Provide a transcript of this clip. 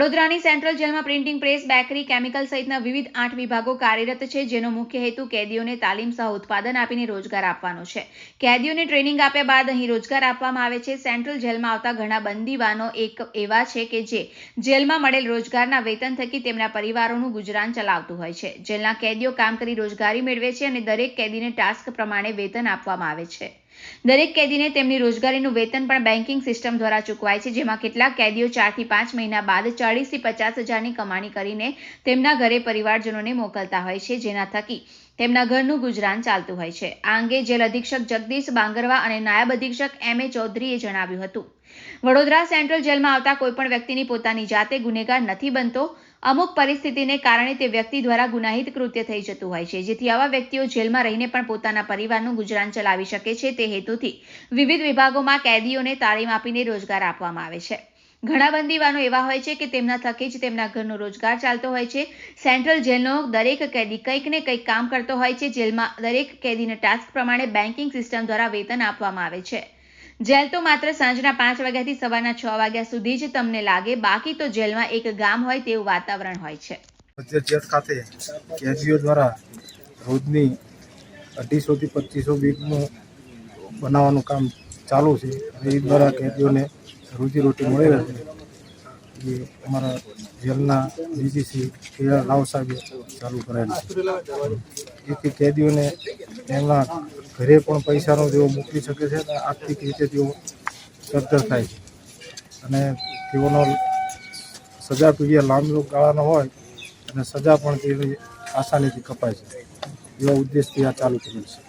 વડોદરાની સેન્ટ્રલ જેલમાં printing press, bakery, chemical સહિતના વિવિધ આઠ વિભાગો કાર્યરત છે, જેનો મુખ્ય હેતુ કેદીઓને તાલીમ સહ ઉત્પાદન આપીને રોજગાર આપવાનો છે. કેદીઓને ટ્રેનિંગ આપ્યા બાદ અહીં રોજગાર આપવામાં આવે છે. સેન્ટ્રલ જેલમાં આવતા ઘણા બંદીવાનો એક એવા છે કે જે જેલમાં મળેલ રોજગારના વેતન થકી તેમના પરિવારોનું ગુજરાન ચલાવતું હોય છે. જેલના કેદીઓ કામ કરી રોજગારી મેળવે છે અને દરેક કેદીને ટાસ્ક પ્રમાણે વેતન આપવામાં આવે છે. દરેક કેદીને તેમની રોજગારીનું વેતન પણ બેન્કિંગ સિસ્ટમ દ્વારા ચૂકવાય છે, જેમાં કેટલાક કેદીઓ ચારથી પાંચ મહિના બાદ ચાળીસથી પચાસ હજારની કમાણી કરીને તેમના ઘરે પરિવારજનોને મોકલતા હોય છે, જેના થકી તેમના ઘરનું ગુજરાન ચાલતું હોય છે. આ અંગે જેલ અધિક્ષક જગદીશ બાંગરવા અને નાયબ અધિક્ષક એમ એ ચૌધરીએ જણાવ્યું હતું. વડોદરા સેન્ટ્રલ જેલમાં આવતા કોઈપણ વ્યક્તિની પોતાની જાતે ગુનેગાર નથી બનતો અમુક પરિસ્થિતિને કારણે તે વ્યક્તિ દ્વારા ગુનાહિત કૃત્ય થઈ જતું હોય છે. જેથી આવા વ્યક્તિઓ જેલમાં રહીને પણ પોતાના પરિવારનું ગુજરાન ચલાવી શકે છે. તે હેતુથી વિવિધ વિભાગોમાં કેદીઓને તાલીમ આપીને રોજગાર આપવામાં આવે છે. ઘણા બંદીવાનો એવા હોય છે કે તેમના થકી જ તેમના ઘરનો રોજગાર ચાલતો હોય છે. સેન્ટ્રલ જેલનો દરેક કેદી કંઈક ને કંઈક કામ કરતો હોય છે. જેલમાં દરેક કેદીને ટાસ્ક પ્રમાણે બેન્કિંગ સિસ્ટમ દ્વારા વેતન આપવામાં આવે છે. જેલ તો માત્ર સાંજના પાંચ વાગ્યાથી સવારના છ વાગ્યા સુધી જ તમને લાગે, બાકી તો જેલમાં એક ગામ હોય તેવું વાતાવરણ હોય છે. રોજની અઢીસોથી પચીસો બીટનું બનાવવાનું કામ ચાલુ છે. એ દ્વારા કેદીઓને રોજીરોટી મળી રહે છે. એ અમારા જેલના ડીજીસી કેઆર રાવ સાહેબે ચાલુ કરેલ જેથી કેદીઓને તેમના ઘરે પણ પૈસાનો જેવો મૂકી શકે છે અને આર્થિક રીતે તેઓ સદ્ધર થાય છે. અને તેઓનો સજા પીડિયા લાંબો ગાળાનો હોય અને સજા પણ તેની આસાનીથી કપાય છે. એવા ઉદ્દેશથી આ ચાલુ કરેલ છે.